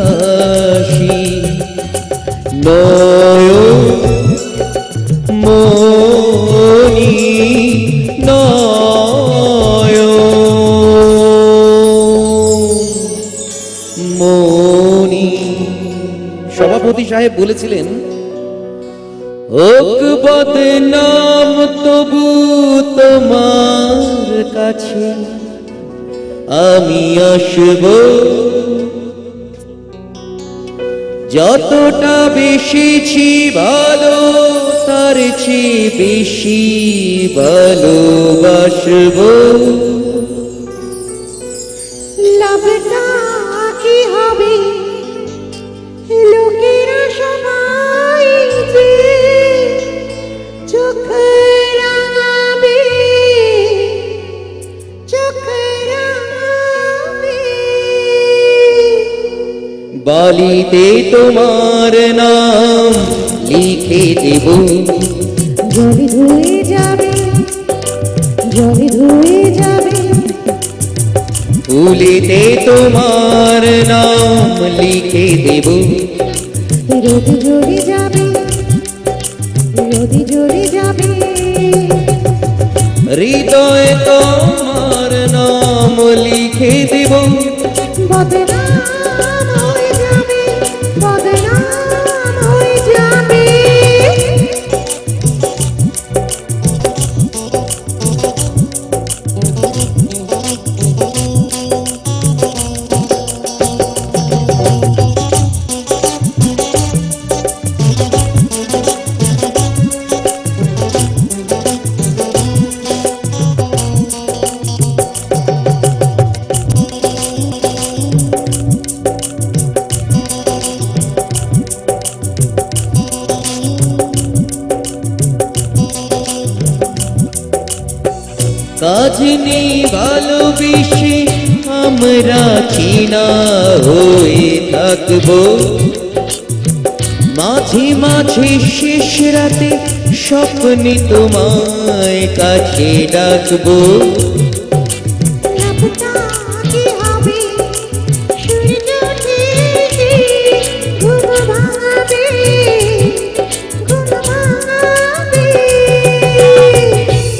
আসি নয় মনি নয় মনি সভাপতি সাহেব বলেছিলেন হোক বদনাম তবু তোমার কাছে। আমি আসব যতটা বেশি ছি ভালো তার ছি বেশি ভালোবাসবো লাভটা কি হবে? বালিতে তোমার নাম লিখে দেব জলে ধুয়ে যাবে জলে ধুয়ে যাবে। ফুলেতে তোমার নাম লিখে দেব রোদে যাবে রোদে যাবে। হৃদয়ে তোমার নাম লিখে দেব ভালোবেসে আমরা চিনা হয়ে থাকব। মাঝে মাঝে শেষ রাতে স্বপ্নে তোমায় কাছে ডাকবো।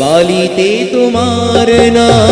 বালিতে তোমার নাম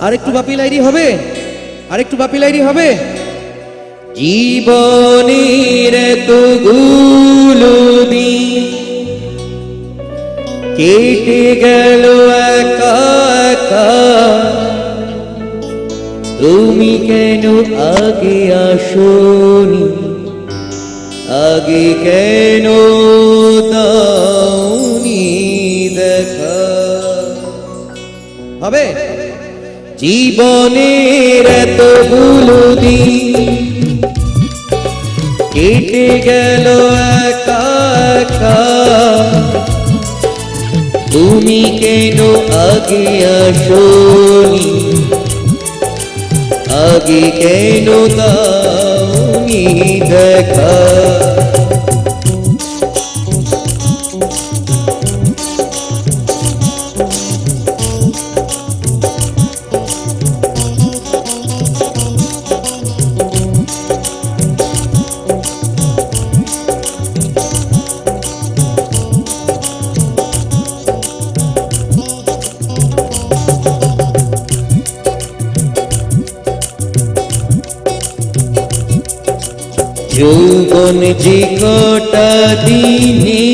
আরেকটু বাপি লাইরি হবে? আরেকটু বাপি লাইরি হবে? জীবনের এতগুলো দিন কেটে গেল তুমি কেন আগে আগে কেন দাওনি দেখা? হবে? জীবনের এতগুলো দিন কেটে গেল একা একা। তুমি কেন আগে আসনি? আগে কেন দাওনি দেখা? যৌবন যে কটা দিনে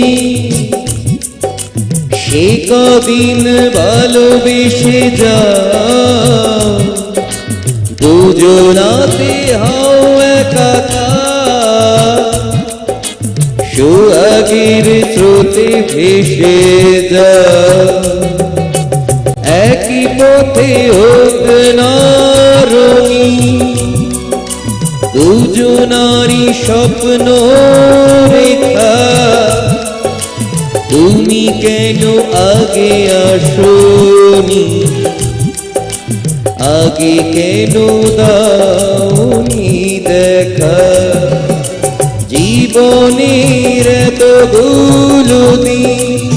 সে কদিন ভালোবেসে যা দুজনাতে হও একাকার সুয়াগির স্রোতে ভেসে যা একই পথে হোক স্বপ্ন রেখা। তুমি কেন আগে আসনি? আগে কেন দাওনি দেখা? জীবনের এতগুলো দিন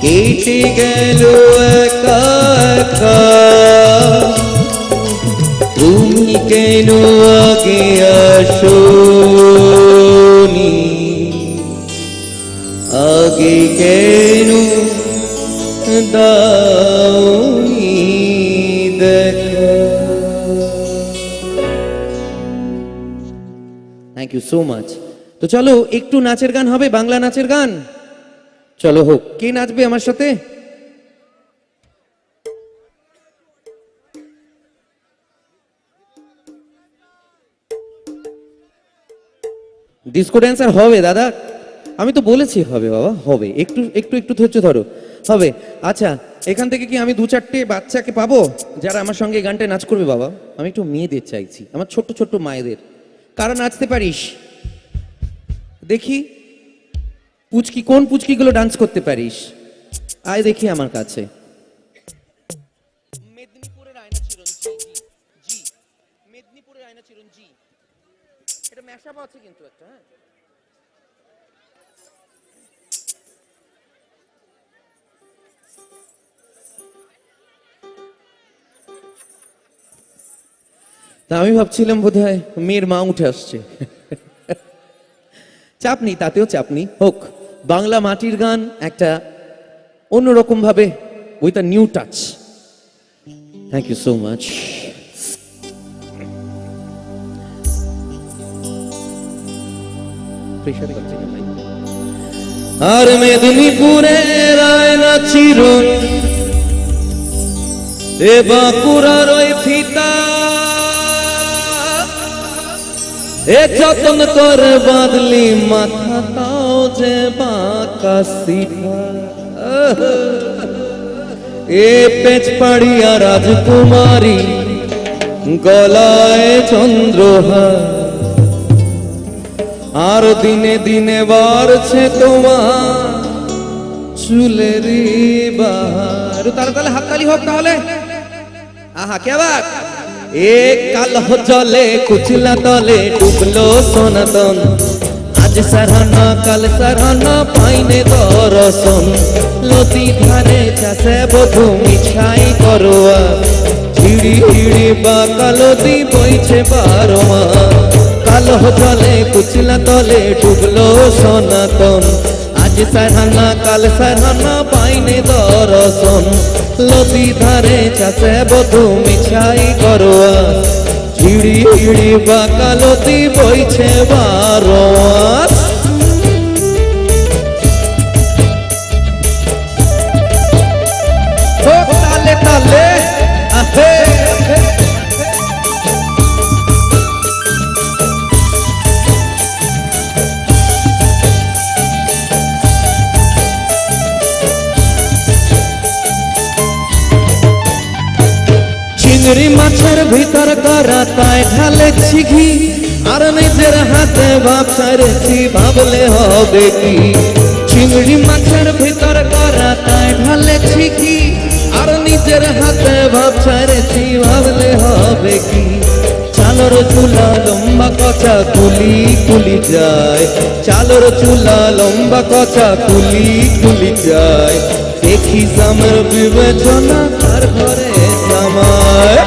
কেটে গেল একা তুমি কেন আগে আসনি আগে কেন থ্যাংক ইউ সো মাচ তো চলো, একটু নাচের গান হবে, বাংলা নাচের গান? চলো হোক। কে নাচবে আমার সাথে? ডিসকো ড্যান্সার হবে, দাদা। আমি তো বলেছি হবে, বাবা, হবে। একটু একটু একটু ধৈর্য ধরো। হবে। আচ্ছা এখান থেকে কি আমি দু চারটে বাচ্চাকে পাবো? যারা আমার সঙ্গে এই গানটায় নাচ করবে, বাবা। আমি একটু মেয়েদের চাইছি, আমার ছোট্ট ছোট্ট মায়েদের। কারা নাচতে পারিস? দেখি। পুচকি, কোন পুচকিগুলো ডান্স করতে পারিস? আয় দেখি আমার কাছে। আছে কিন্তু একটা হ্যাঁ? তা আমি ভাবছিলাম বোধহয় মেয়ের মা উঠে আসছে। চাপ নেই তাতেও চাপ হোক, বাংলা মাটির গান একটা অন্যরকম ভাবে with a new touch thank you so much আর মেদিনীপুরের আয়না চিরন এ বাঁকুড়ার ওই ফিতা। এ যতন করে বাদলি মাথা তাও যে বাঁকা সিধা। এ পেচ পাড়িয়া রাজকুমারী, গলায় চন্দ্রহার। আর দিনে দিনে বাড়ছে তোমার চুলের তার তাহলে হাততালি হোক তাহলে। আহা, কে বাত এ কালহ জলে কুচলা তলে ডুবলো সনাতন। আজ সারানা, কাল সারানা, পাইনে দরসন। লতি ধারে চাষে বধু মিছাই করোয়া হিড়ি বা কালতি বইছে বারো মা কালহ জলে কুচলা তলে ডুবলো সনাতন। আজ সারানা কাল সারানা পাইনে দরসন। লতি ধারে চাষে বধু মিছাই করোয়া ঝিড়ি হিড়ি বা কালতি বইছে বারোয়া। চিংড়ি মাছের ভিতর করা তাই ঢালেছি ঘি আর নিজের হাতে ছাড়েছি ভাবলে হবে কি? চিংড়ি মাছের ভিতর করা তাই ঢালেছি ঘি আর নিজের হাতে ছাড়েছি ভাবলে হবে কি? চালর চুলা লম্বা কচা কুলি কুলি যায়। চালর চুলা লম্বা কচা কুলি কুলি যায়। দেখি সামের বিবেচনা তার ঘরে। জামায়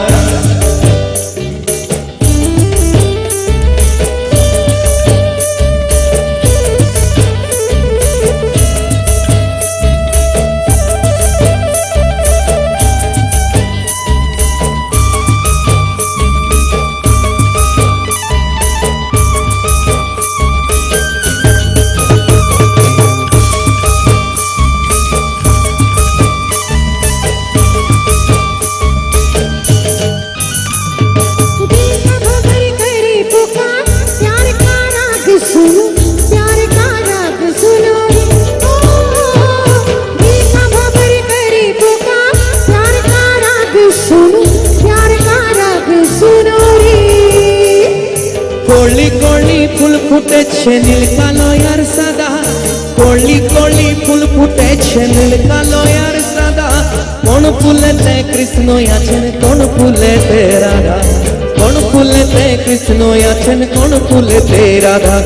কলি কলি ফুল ফুটেছে, নীল কালো আর সাদা। কলি কলি ফুল ফুটেছে, নীল কালো আর সাদা। কোন ফুলেতে কৃষ্ণ আছেন, কোন ফুলেতে রাধা। কোন ফুলেতে কৃষ্ণ আছেন, কোন ফুলেতে রাধা।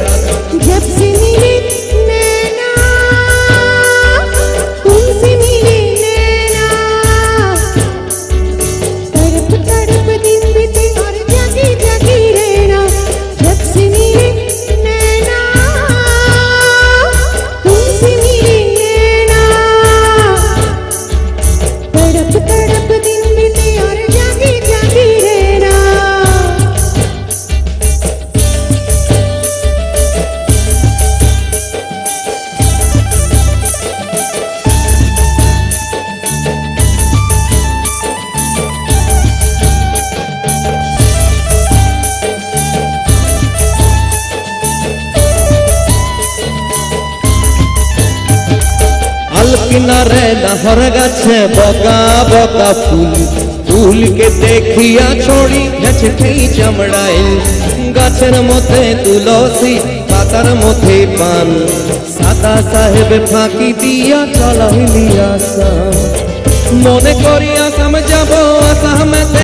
কিনারে নহর গাছে বকা বকা ফুল। ফুলকে দেখিয়া ছড়ি গেছে সেই চামড়ায়। গাছের মধ্যে তুলসী, পাতার মধ্যে পান। সাদা সাহেব ফাঁকি দিয়া চলাইলি আসাম। মনে করি আসাম যাব আসামে